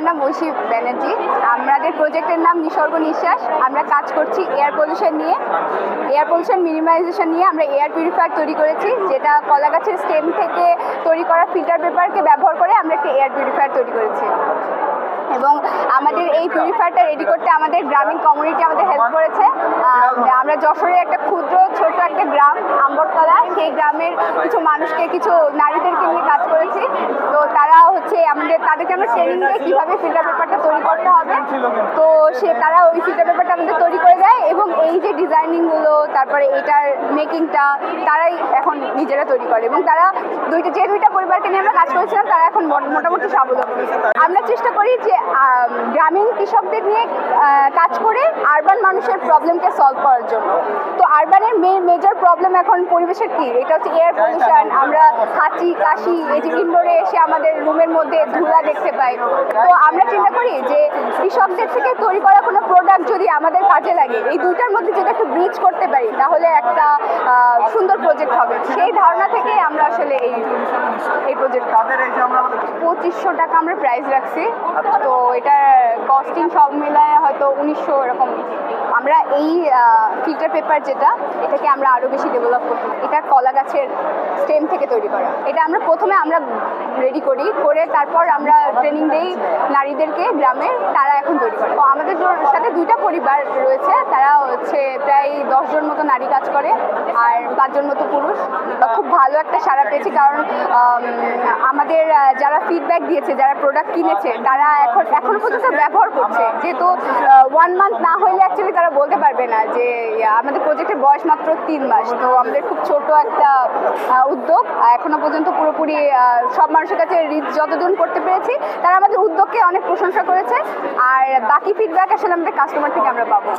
আমার নাম ঐশী ব্যানার্জি। আমাদের প্রজেক্টের নাম নিসর্গ নিঃশ্বাস। আমরা কাজ করছি এয়ার পলিউশন নিয়ে। এয়ার পলিউশন মিনিমাইজেশন নিয়ে আমরা এয়ার পিউরিফায়ার তৈরি করেছি, যেটা কলা গাছের স্টেম থেকে তৈরি করা ফিল্টার পেপারকে ব্যবহার করে আমরা একটা এয়ার পিউরিফায়ার তৈরি করেছি। এবং আমাদের এই পিউরিফায়ারটা রেডি করতে আমাদের গ্রামীণ কমিউনিটি আমাদের হেল্প করেছে। আমরা যশোরের একটা ক্ষুদ্র ছোট একটা গ্রাম আম্বরতলা সেই গ্রামের কিছু মানুষকে, কিছু নারীদেরকে নিয়ে কাজ করেছি। আমাদের তাদেরকে আমরা ট্রেনিং দিয়ে কীভাবে ফিল্টার পেপারটা তৈরি করতে হবে, তো সে তারা ওই ফিল্টার পেপারটা আমাদের তৈরি করে দেয় এবং এই যে ডিজাইনিংগুলো তারপরে এটার মেকিংটা তারাই এখন নিজেরা তৈরি করে এবং তারা দুইটা, যে দুইটা পরিবারকে নিয়ে আমরা কাজ করেছিলাম, তারা এখন মোটামুটি স্বাবলম্বী। আমরা চেষ্টা করি যে গ্রামীণ কৃষকদের নিয়ে কাজ করে আরবান মানুষের প্রবলেমকে সলভ করার জন্য। তো আরবানের মেজর প্রবলেম এখন পরিবেশের কি? এটা হচ্ছে এয়ার পলিউশন আমরা হাঁচি কাশি, এই যে ইনডোরে এসে আমাদের রুমের মধ্যে ধুলা দেখতে পাই। তো আমরা চিন্তা করি যে, কৃষকদের থেকে তৈরি করা কোনো প্রোডাক্ট যদি আমাদের কাজে লাগে এই দুইটার মধ্যে যদি একটু ব্রিজ করতে পারি তাহলে একটা সুন্দর প্রজেক্ট হবে। সেই ধারণা থেকে আমরা আসলে এই এই প্রজেক্ট পঁচিশশো টাকা আমরা প্রাইস রাখছি। তো এটার কস্টিং সব মিলায় হয়তো উনিশশো এরকম। আমরা এই ফিল্টার পেপার যেটা এটাকে আমরা আরও বেশি ডেভেলপ করতে এটা কলা গাছের স্টেম থেকে তৈরি করা। এটা আমরা প্রথমে আমরা রেডি করি করে তারপর আমরা ট্রেনিং দেই নারীদেরকে গ্রামে তারা এখন তৈরি করে। তো আমাদের সাথে দুইটা পরিবার রয়েছে। তারা হচ্ছে প্রায় দশজন মতো নারী কাজ করে আর পাঁচজন মতো পুরুষ। খুব ভালো একটা সাড়া পেয়েছি কারণ আমাদের যারা ফিডব্যাক দিয়েছে, যারা প্রোডাক্ট কিনেছে, তারা এখন, এখনও পর্যন্ত ব্যবহার করছে। যেহেতু ওয়ান মান্থ না হলে অ্যাকচুয়ালি তারা বলতে পারবে না যে আমাদের প্রজেক্টের বয়স মাত্র তিন মাস। তো আমাদের খুব ছোট একটা উদ্যোগ। এখনও পর্যন্ত পুরোপুরি সব মানুষের কাছে রিচ যতজন করতে পেরেছি, তারা আমাদের উদ্যোগকে অনেক প্রশংসা করেছে। আর বাকি ফিডব্যাক আসলে আমাদের কাস্টমার থেকে আমরা পাবো।